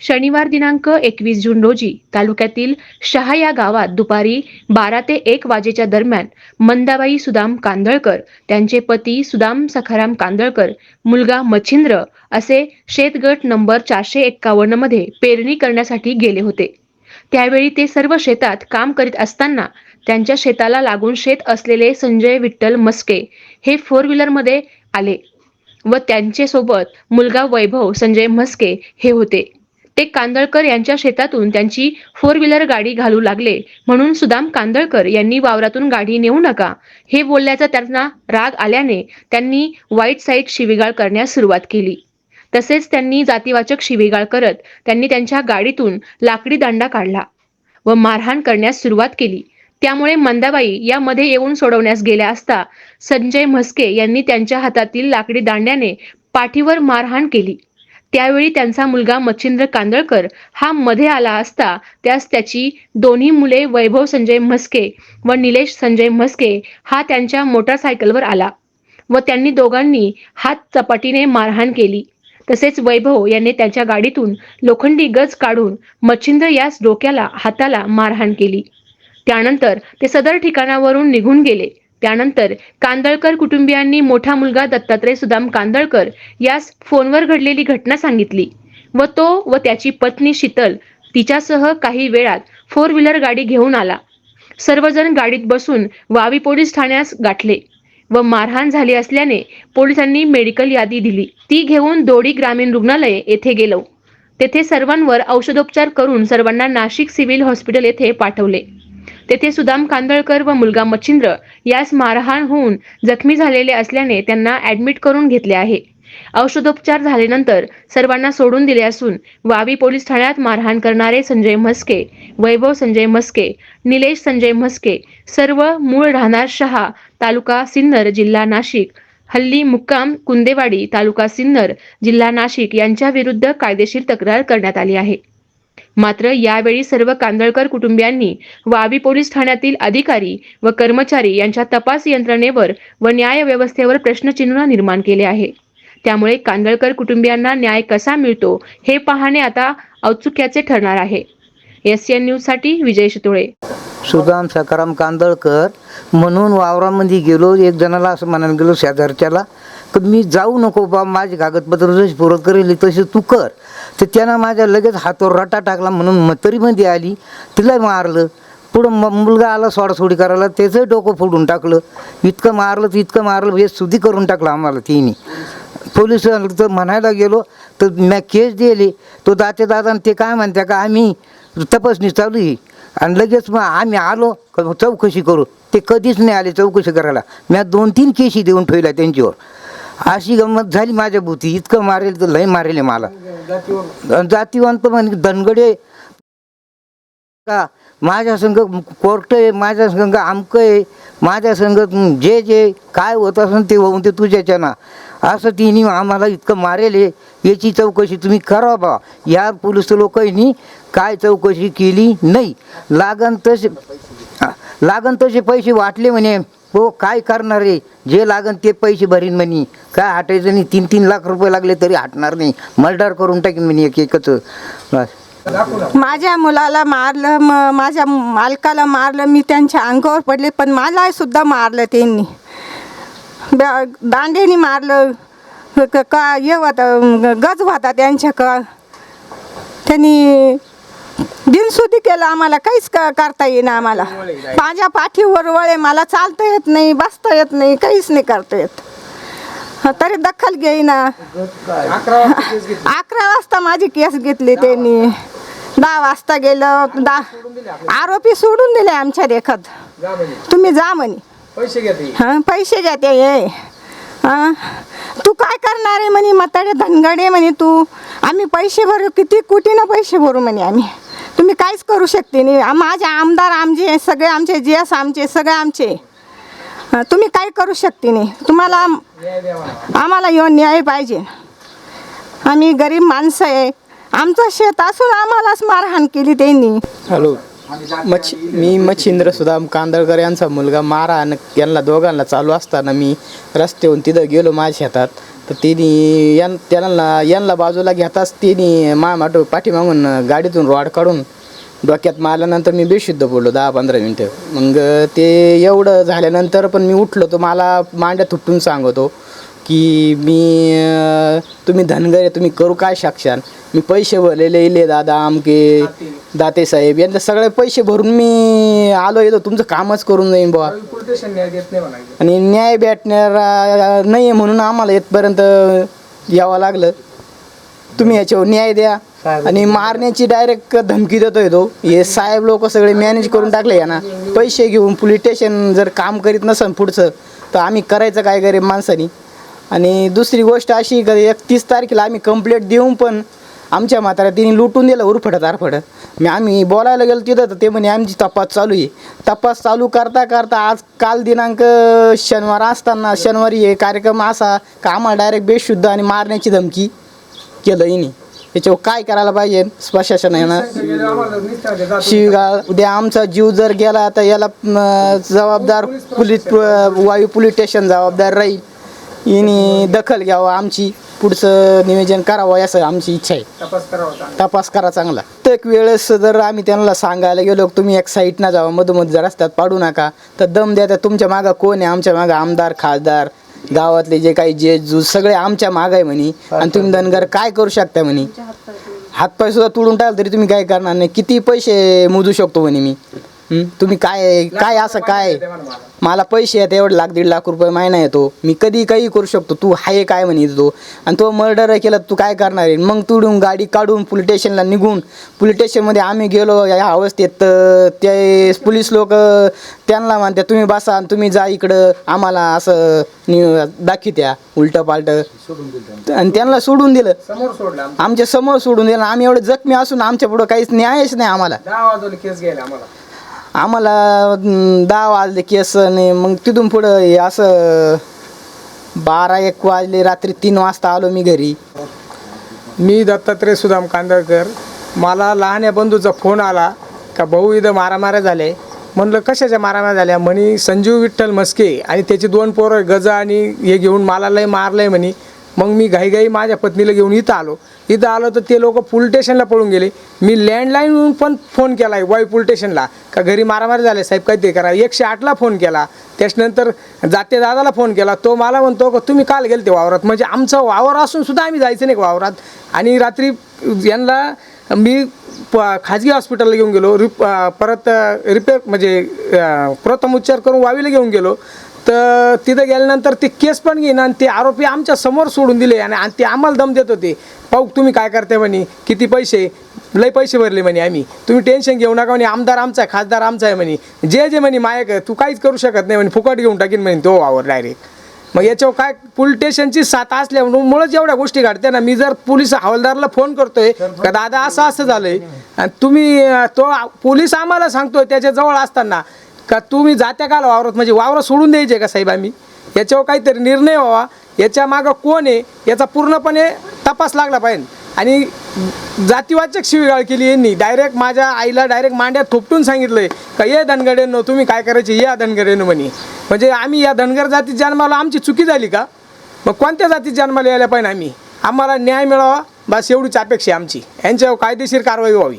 शनिवार दिनांक एकवीस जून रोजी तालुक्यातील शहा या गावात दुपारी बारा ते एक वाजेच्या दरम्यान मंदाबाई सुदाम कांदळकर त्यांचे पती सुदाम सखाराम कांदळकर मुलगा मच्छिंद्र असे शेतगट नंबर चारशे एक्कावन्नमध्ये पेरणी करण्यासाठी गेले होते. त्यावेळी ते सर्व शेतात काम करीत असताना त्यांच्या शेताला लागून शेत असलेले संजय विठ्ठल मस्के हे फोर व्हीलरमध्ये आले व त्यांचे सोबत मुलगा वैभव संजय म्हस्के हे होते. ते कांदळकर यांच्या शेतातून त्यांची फोर व्हीलर गाडी घालू लागले. म्हणून सुदाम कांदळकर यांनी वावरातून गाडी नेऊ नका. हे बोलल्याचा त्यांना राग आल्याने त्यांनी वाईट साईड शिवीगाळ करण्यास सुरुवात केली. तसेच त्यांनी जातीवाचक शिवीगाळ करत त्यांनी त्यांच्या गाडीतून लाकडी दांडा काढला व मारहाण करण्यास सुरुवात केली. त्यामुळे मंदाबाई यामध्ये येऊन सोडवण्यास गेल्या असता संजय म्हस्के यांनी त्यांच्या हातातील लाकडी दांड्याने पाठीवर मारहाण केली. त्यावेळी त्यांचा मुलगा मच्छिंद्र कांदळकर हा मध्ये आला असता त्यास त्याची दोन्ही मुले वैभव संजय म्हस्के व निलेश संजय म्हस्के हा त्यांच्या मोटारसायकलवर आला व त्यांनी दोघांनी हात चपाटीने मारहाण केली. तसेच वैभव यांनी त्यांच्या गाडीतून लोखंडी गज काढून मच्छिंद्र यास डोक्याला हाताला मारहाण केली. त्यानंतर ते सदर ठिकाणावरून निघून गेले. त्यानंतर कांदळकर कुटुंबियांनी मोठा मुलगा दत्तात्रय सुदाम कांदळकर यास फोनवर घडलेली घटना सांगितली व तो व त्याची पत्नी शीतल तिच्यासह काही वेळात फोर व्हीलर गाडी घेऊन आला. सर्वजण गाडीत बसून वावी पोलीस ठाण्यास गाठले व मारहाण झाली असल्याने पोलिसांनी मेडिकल यादी दिली. ती घेऊन दोडी ग्रामीण रुग्णालय येथे गेलो. तेथे सर्वांवर औषधोपचार करून सर्वांना नाशिक सिव्हिल हॉस्पिटल येथे पाठवले. तेथे सुदाम कांदळकर व मुलगा मच्छिंद्र यास मारहाण होऊन जखमी झालेले असल्याने त्यांना ऍडमिट करून घेतले आहे. औषधोपचार झाल्यानंतर सर्वांना सोडून दिले असून वावी पोलीस ठाण्यात मारहाण करणारे संजय म्हस्के वैभव संजय म्हस्के निलेश संजय म्हस्के सर्व मूळ राहणार शहा तालुका सिन्नर जिल्हा नाशिक हल्ली मुक्काम कुंदेवाडी तालुका सिन्नर जिल्हा नाशिक यांच्या विरुद्ध कायदेशीर तक्रार करण्यात आली आहे. मात्र यावेळी सर्व कांदळकर कुटुंबियांनी वावी पोलीस ठाण्यातील अधिकारी व कर्मचारी यांच्या तपास यंत्रणेवर व न्याय व्यवस्थेवर प्रश्नचिन्ह निर्माण केले आहे. त्यामुळे कांदळकर कुटुंबियांना न्याय कसा मिळतो हे पाहणे आता औत्सुक्याचे ठरणार आहे. एस एन न्यूजसाठी विजय शितोळे. सुदाम सकाराम कांदळकर म्हणून वावरामध्ये गेलो एक जणाला असं म्हणायला गेलो शेजारच्याला की मी जाऊ नको बा माझे कागदपत्र जशी पुरत करेल तसे तू कर. तर त्यानं माझ्या लगेच हातावर रटा टाकला म्हणून मतरीमध्ये आली. तिला मारलं. पुढं म मुलगा आला सोडासोडी करायला. त्याचं डोकं फोडून टाकलं. इतकं मारलं तर इतकं मारलं हे सुधी करून टाकलं आम्हाला तिने. पोलीस तर म्हणायला गेलो तर मॅ केस दिली. तो दाते दादा ते काय म्हणते का आम्ही तपासणी चालू आहे. आणि लगेच मग आम्ही आलो का चौकशी करू. ते कधीच नाही आले चौकशी करायला. मी दोन तीन केशी देऊन ठेवल्या त्यांच्यावर. अशी गंमत झाली माझ्या भूती इतकं मारेल तर लय मारेल मला. जातीवंत. म्हणजे धनगडे. का? माझ्या संघ कोर्ट आहे माझ्या संघ आमकं आहे माझ्या संघ जे जे काय होत असेल ते होऊन ते तुझ्याच्या असं तिने आम्हाला इतकं मारेल आहे याची चौकशी तुम्ही करा बा. या पोलीस लोकांनी काय चौकशी केली नाही. लागन तसे लागन तसे पैसे वाटले म्हणे. हो काय करणार आहे जे लागन ते पैसे भरीन म्हणे. काय हटायचं नाही तीन तीन लाख रुपये लागले तरी हटणार नाही. मर्डर करून टाकीन म्हणे एक एकच. बस. माझ्या मुलाला मारलं म माझ्या मालकाला मारलं मी त्यांच्या अंगावर पडले पण मला सुद्धा मारलं त्यांनी. ब- दांडेनी मारलं. क- का हे होता गज होता त्यांच्या का त्यांनी बिनसुदी केलं आम्हाला काहीच क- करता येईना आम्हाला. माझ्या पाठीवर वळे मला चालता येत नाही बसता येत नाही काहीच नाही करता येत. हं, तरी दखल घेईना. अकरा वाजता माझी केस घेतली त्यांनी. दहा वाजता गेलं दहा आरोपी सोडून दिले आमच्या देखत तुम्ही जा म्हणे. पैसे घेते हां पैसे घ्या ते ये. हां तू काय करणार आहे म्हणे म्हातारे धनगडे म्हणे तू. आम्ही पैसे भरू किती कोटीनं पैसे भरू म्हणे आम्ही. तुम्ही काहीच करू शकते नाही. माझे आमदार आमचे सगळे आमचे जी एस आमचे सगळे आमचे. तुम्ही काही करू शकते नाही. तुम्हाला आम्हाला येऊन न्याय पाहिजे. आम्ही गरीब माणसं आहे. आमचं शेत असून आम्हालाच मारहाण केली त्यांनी. हॅलो. मच्छ मी मच्छिंद्र सुदाम कांदळकर यांचा मुलगा मारहाण यांना दोघांना चालू असताना मी रस्त्याहून तिथं गेलो माझ्या शेतात. तर त्यांनी यां त्यांना यांना बाजूला घेताच त्यांनी मा माटो पाठीमागून गाडीतून रॉड काढून डोक्यात मारल्यानंतर मी बेशुद्ध बोललो दहा पंधरा मिनटं. मग ते एवढं झाल्यानंतर पण मी उठलो तर मला मांड्या थुपटून सांगतो की मी तुम्ही धनगर आहे तुम्ही करू काय शकशान मी पैसे भरलेले इले दादा आमके. दाते साहेब यांचे सगळे पैसे भरून मी आलो येतो. तुमचं कामच करून जाईन बुवा. आणि न्याय भेटणार नाही आहे म्हणून आम्हाला इथपर्यंत यावं लागलं. तुम्ही याच्यावर न्याय द्या. आणि मारण्याची डायरेक्ट धमकी देतोय तो. हे साहेब लोक सगळे मॅनेज करून टाकले या ना पैसे घेऊन पोलीस स्टेशन जर काम करीत नसन पुढचं तर आम्ही करायचं काय गरीब माणसानी. आणि दुसरी गोष्ट अशी का एकतीस तारखेला आम्ही कंप्लेंट देऊन पण आमच्या म्हाताऱ्या तिने लुटून दिलं उरफडत आरफड मी आम्ही बोलायला गेलो तिथं तर ते म्हणे आमची तपास चालू आहे. तपास चालू करता करता आज काल दिनांक शनिवार असताना शनिवारी हे कार्यक्रम असा का आम्हाला डायरेक्ट बेशुद्ध आणि मारण्याची धमकी केलं हिने. याच्यावर काय करायला पाहिजे? प्रशासनानं शिवगाळ उद्या आमचा जीव जर गेला तर याला जबाबदार पोलीस वायू पोलीस स्टेशन जबाबदार राहील. हिने दखल घ्यावं आमची. पुढचं नियोजन करावं असं आमची इच्छा आहे. तपास करा चांगला. प्रत्येक वेळेस जर आम्ही त्यांना सांगायला गेलो की तुम्ही एक साईडनं जावं मधोमध जर रस्त्यात पाडू नका तर दम द्या तर तुमच्या मागं कोण आहे? आमच्या मागं आमदार खासदार गावातले जे काही जे जू सगळे आमच्या मागं आहे म्हणे. आणि तुम्ही धनगर काय करू शकता म्हणे? हातपाय सुद्धा तुडून टाकलं तरी तुम्ही काय करणार नाही. किती पैसे मोजू शकतो म्हणे मी? हं? तुम्ही काय काय असं काय? मला पैसे आहेत एवढे लाख दीड लाख रुपये महिना येतो. मी कधी काही करू शकतो. तू हाय काय म्हणे तो? आणि तो मर्डर केला तू काय करणार आहे? मग तुडून गाडी काढून पोलीस स्टेशनला निघून पोलीस स्टेशनमध्ये आम्ही गेलो या अवस्थेत तर ते पोलीस लोक त्यांना म्हणतात तुम्ही बसा आणि तुम्ही जा इकडं आम्हाला असं नि दाखित्या उलटं पालटं आणि त्यांना सोडून दिलं. आमच्यासमोर सोडून दिलं. आम्ही एवढे जखमी असून आमच्या पुढं काहीच न्यायच नाही आम्हाला. आम्हाला. आम्हाला दहा वाजले केस आणि मग तिथून पुढं हे असं बारा एक वाजले रात्री तीन वाजता आलो मी घरी. मी दत्तात्रय सुदाम कांदळकर. मला लहान या बंधूचा फोन आला का भाऊ इथं मारामाऱ्या झाले म्हणलं कशाच्या मारामाऱ्या झाल्या? म्हणी संजीव विठ्ठल मस्के आणि त्याची दोन पोरं गजा आणि हे घेऊन मला लय मारलंय म्हणे. मग मी घाईघाई माझ्या पत्नीला घेऊन इथं आलो. इथं आलो तर ते लोक पोलीस स्टेशनला पळून गेले. मी लँडलाईनहून पण फोन केला आहे वाई पोलीस स्टेशनला का घरी मारामारी झाले साहेब काहीतरी करा. एकशे आठला फोन केला. त्याच्यानंतर जाते दादाला फोन केला. तो मला म्हणतो का तुम्ही काल गेलते वावरात? म्हणजे आमचं वावर असून सुद्धा आम्ही जायचं नाही का वावरात. आणि रात्री यांना मी प खाजगी हॉस्पिटलला घेऊन गेलो. रिप परत रिपेअर म्हणजे प्रथम उपचार करून वावीला घेऊन गेलो. तर तिथं गेल्यानंतर ते केस पण घेईन आणि ते आरोपी आमच्यासमोर सोडून दिले आणि आणि ते आम्हाला दम देत होते. पाहू तुम्ही काय करते म्हणे? किती पैसे? लय पैसे भरले म्हणे आम्ही. तुम्ही टेन्शन घेऊ नका म्हणे. आमदार आमचा आहे खासदार आमचा आहे म्हणे. जे जे म्हणे मायक तू काहीच करू शकत नाही म्हणे. फुकट घेऊन टाकीन म्हणे तो वावर डायरेक्ट मग याच्यावर काय? पोलीस स्टेशनची साथ असल्यामुळेच एवढ्या गोष्टी घडते ना. मी जर पोलीस हवालदारला फोन करतोय का दादा असं असं झालंय. आणि तुम्ही तो पोलीस आम्हाला सांगतोय त्याच्याजवळ असताना. का तुम्ही जात्या काल वावरात म्हणजे वावरं सोडून द्यायचे का साहेब आम्ही? याच्यावर काहीतरी निर्णय व्हावा. याच्या मागं कोण आहे? याचा पूर्णपणे तपास लागला पाहिजे. आणि जातीवाचक शिवीगाळ केली यांनी. डायरेक्ट माझ्या आईला डायरेक्ट मांड्यात थोपटून सांगितलंय. का ये धनगडेनो तुम्ही काय करायचे? या धनगडेनो म्हणे. म्हणजे आम्ही या धनगर जातीत जन्माला आमची चुकी झाली का? मग कोणत्या जातीत जन्माला यायला पाहिजे आम्ही? आम्हाला न्याय मिळावा. बस एवढीच अपेक्षा आहे आमची. यांच्यावर कायदेशीर कारवाई व्हावी.